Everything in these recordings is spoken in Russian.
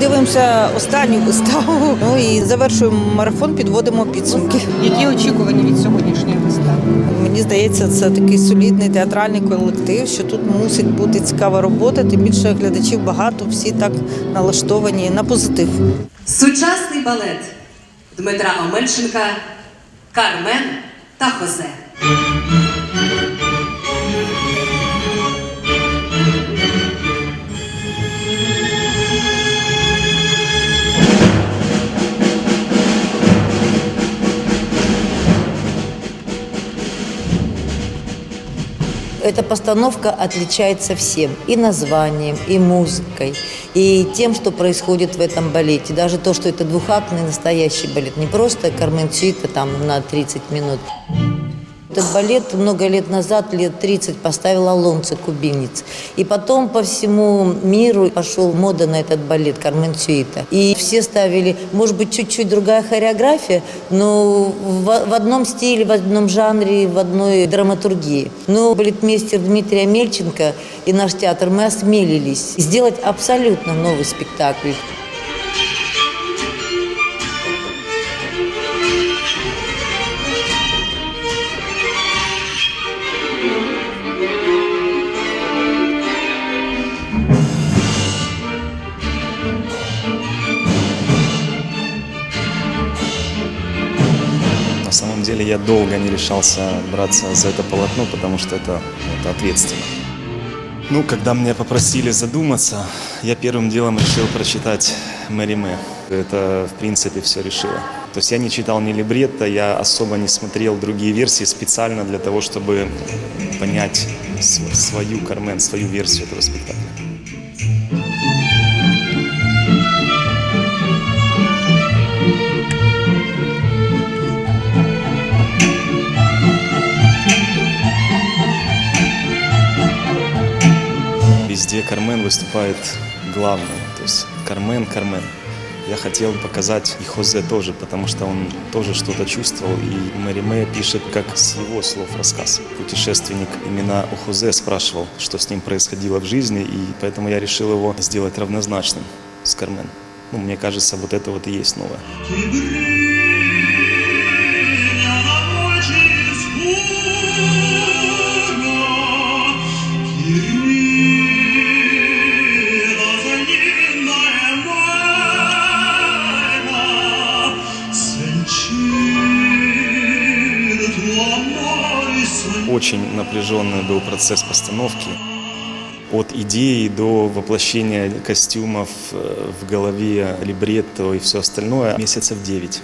дивимося останню виставу. Ну і завершуємо марафон, підводимо підсумки. Які очікування від сьогоднішньої вистави? Мені здається, це такий солідний театральний колектив, що тут мусить бути цікава робота. Тим більше глядачів багато, всі так налаштовані на позитив. Сучасний балет Дмитра Омельченка, Кармен та Хозе. Эта постановка отличается всем. И названием, и музыкой, и тем, что происходит в этом балете. Даже то, что это двухактный настоящий балет. Не просто Кармен Чита там на 30 минут. Этот балет много лет назад, лет 30, поставил Алонсо, кубинец. И потом по всему миру пошел мода на этот балет Кармен Чуита. И все ставили, может быть, чуть-чуть другая хореография, но в, в одном стиле, в одном жанре, в одной драматургии. Но балетмейстер Дмитрий Амельченко и наш театр, мы осмелились сделать абсолютно новый спектакль. Долго не решался браться за это полотно, потому что это, это ответственно. Ну, когда меня попросили задуматься, я первым делом решил прочитать Мэри Мэ. Это, в принципе, все решило. То есть я не читал ни либретто, я особо не смотрел другие версии специально для того, чтобы понять св- свою Кармен, свою версию этого спектакля. Везде Кармен выступает главным. То есть Кармен, Кармен. Я хотел показать и Хозе тоже, потому что он тоже что-то чувствовал. И Мэри Мэй пишет, как с его слов рассказ. Путешественник именно у Хозе спрашивал, что с ним происходило в жизни, и поэтому я решил его сделать равнозначным с Кармен. Ну, мне кажется, вот это вот и есть новое. Напряженный был процесс постановки. От идеи до воплощения костюмов э, в голове, либретто и все остальное месяцев 9.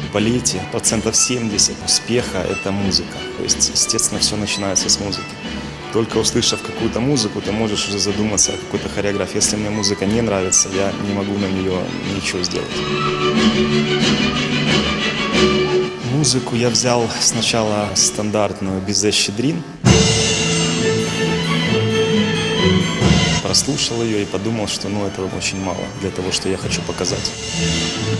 В балете процентов 70 успеха – это музыка. То есть, естественно, все начинается с музыки. Только услышав какую-то музыку, ты можешь уже задуматься о какой-то хореографии. Если мне музыка не нравится, я не могу на нее ничего сделать. Музыку я взял сначала стандартную «Безе щедрин». Прослушал ее и подумал, что ну, этого очень мало для того, что я хочу показать.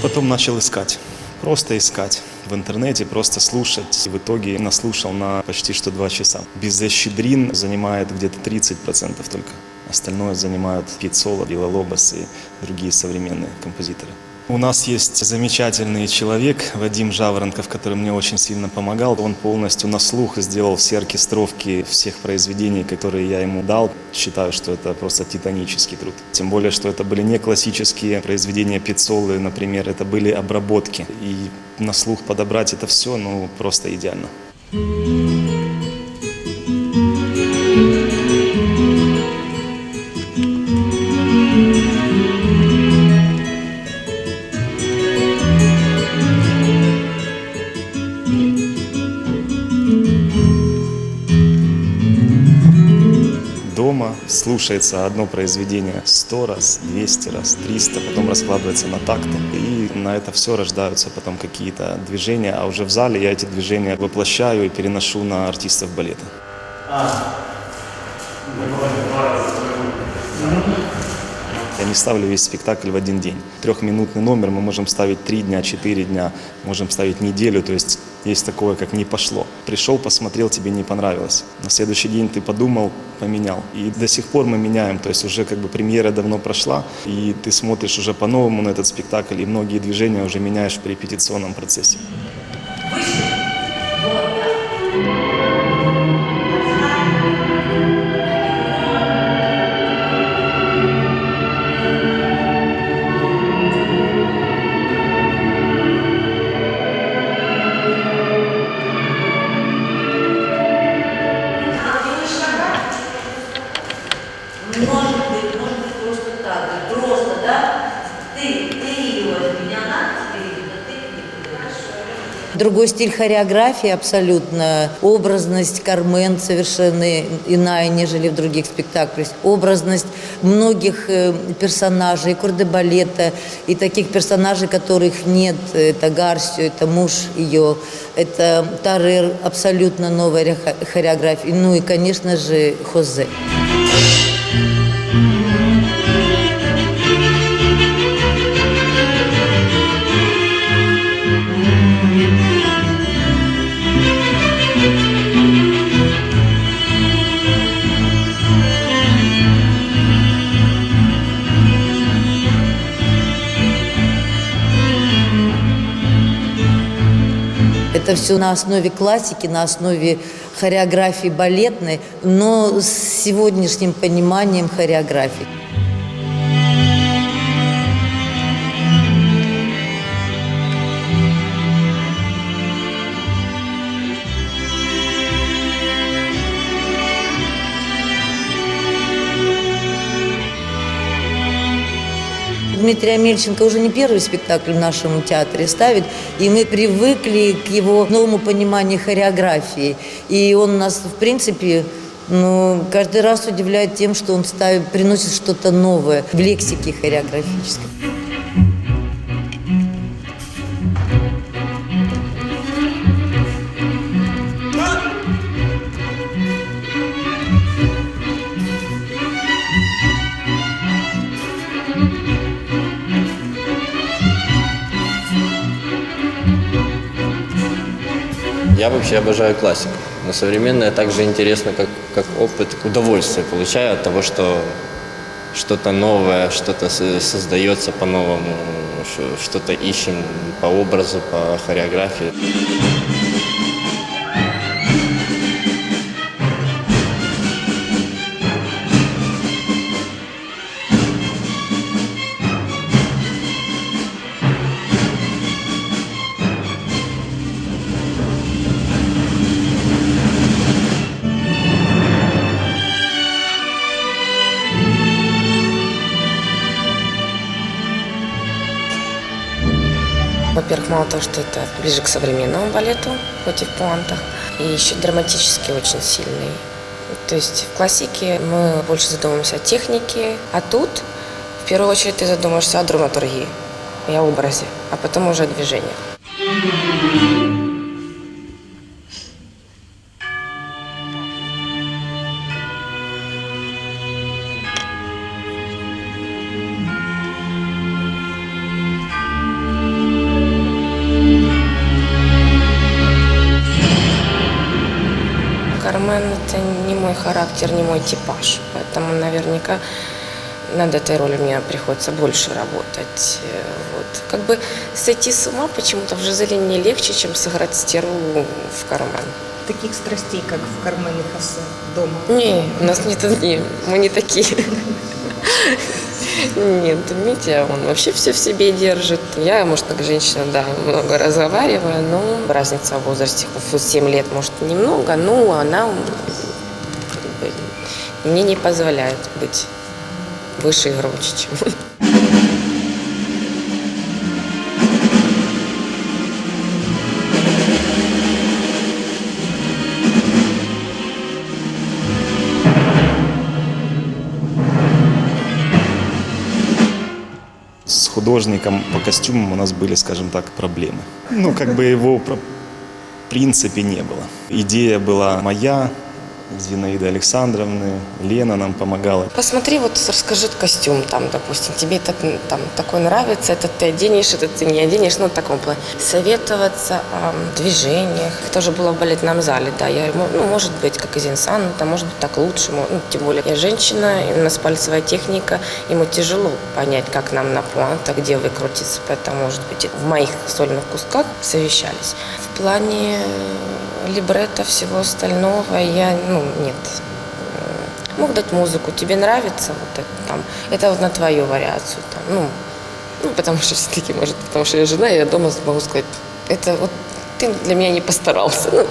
Потом начал искать. Просто искать в интернете, просто слушать. И в итоге наслушал на почти что два часа. Щедрин занимает где-то 30% только. Остальное занимают Пит Соло, Вилла и другие современные композиторы. У нас есть замечательный человек, Вадим Жаворонков, который мне очень сильно помогал. Он полностью на слух сделал все оркестровки всех произведений, которые я ему дал. Считаю, что это просто титанический труд. Тем более, что это были не классические произведения Пиццолы, например, это были обработки. И на слух подобрать это все, ну, просто идеально. дома слушается одно произведение 100 раз, 200 раз, 300, потом раскладывается на такты. И на это все рождаются потом какие-то движения, а уже в зале я эти движения воплощаю и переношу на артистов балета. Я не ставлю весь спектакль в один день. Трехминутный номер мы можем ставить три дня, четыре дня, можем ставить неделю, то есть есть такое, как не пошло. Пришел, посмотрел, тебе не понравилось. На следующий день ты подумал, поменял. И до сих пор мы меняем, то есть уже как бы премьера давно прошла, и ты смотришь уже по-новому на этот спектакль, и многие движения уже меняешь в репетиционном процессе. Другой стиль хореографии абсолютно. Образность Кармен совершенно иная, нежели в других спектаклях. Образность многих э, персонажей, курдебалета, и таких персонажей, которых нет. Это Гарсио, это муж ее, это Тарер, абсолютно новая ре- хореография. Ну и, конечно же, Хозе. Это все на основе классики, на основе хореографии балетной, но с сегодняшним пониманием хореографии. Дмитрий Амельченко уже не первый спектакль в нашем театре ставит, и мы привыкли к его новому пониманию хореографии. И он нас, в принципе, ну, каждый раз удивляет тем, что он ставит, приносит что-то новое в лексике хореографической. Я вообще обожаю классику. Но современная также интересно, как, как опыт, удовольствие получаю от того, что что-то новое, что-то со- создается по-новому, что-то ищем по образу, по хореографии. Мало того, что это ближе к современному балету, хоть и в пуантах, и еще драматически очень сильный. То есть в классике мы больше задумываемся о технике, а тут в первую очередь ты задумаешься о драматургии и о образе, а потом уже о движениях. Это не мой характер, не мой типаж. Поэтому наверняка над этой ролью мне приходится больше работать. Вот. Как бы сойти с ума почему-то в Жизели не легче, чем сыграть стерву в Кармен. Таких страстей, как в Кармен и Хосе дома. Не, у нас не, не мы не такие. Нет, Митя, он вообще все в себе держит. Я, может, как женщина, да, много разговариваю, но разница в возрасте, в 7 лет, может, немного, но она как бы, мне не позволяет быть выше и громче, чем он. С художником по костюмам у нас были, скажем так, проблемы. Ну, как бы его в принципе не было. Идея была моя, Зинаиды Александровны, Лена нам помогала. Посмотри, вот расскажи костюм, там, допустим, тебе этот там такой нравится, этот ты оденешь, этот ты не оденешь, ну, в таком плане. Советоваться о движениях. Тоже было в балетном зале, да, я, ему, ну, может быть, как Изинсан, там, может быть, так лучше, ну, тем более я женщина, у нас пальцевая техника, ему тяжело понять, как нам на пуантах, где выкрутиться, поэтому, может быть, в моих сольных кусках совещались. В плане э, либретто, всего остального, я, ну, нет, Мог дать музыку, тебе нравится вот это там, это вот на твою вариацию там, ну, ну потому что все-таки, может, потому что я жена, я дома могу сказать, это вот ты для меня не постарался. Ну,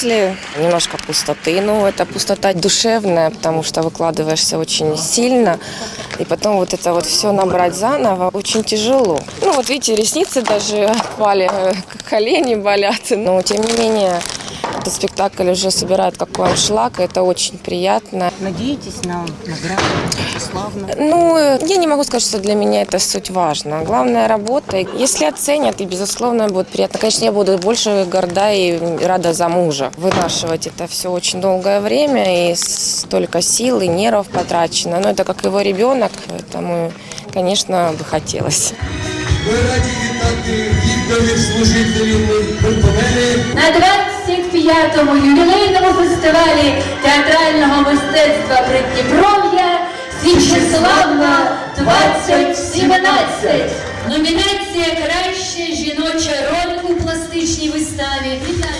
После немножко пустоты, ну, это пустота душевная, потому что выкладываешься очень сильно, и потом вот это вот все набрать заново очень тяжело. Ну, вот видите, ресницы даже отпали, колени болят, но тем не менее этот спектакль уже собирает какой аншлаг, и это очень приятно. Надеетесь на награду? Славно. Ну, э, я не могу сказать, что для меня это суть важно. Главная работа. Если оценят, и, безусловно, будет приятно. Конечно, я буду больше горда и рада за мужа. Вынашивать это все очень долгое время, и столько сил и нервов потрачено. Но это как его ребенок, поэтому, конечно, бы хотелось. Ми раді вітати гідних служителів Буковини. На 25-му ювілейному фестивалі театрального мистецтва Придніпров'я Січеславна 2017. Номінація Краща жіноча роль у пластичній виставі. Вітаємо!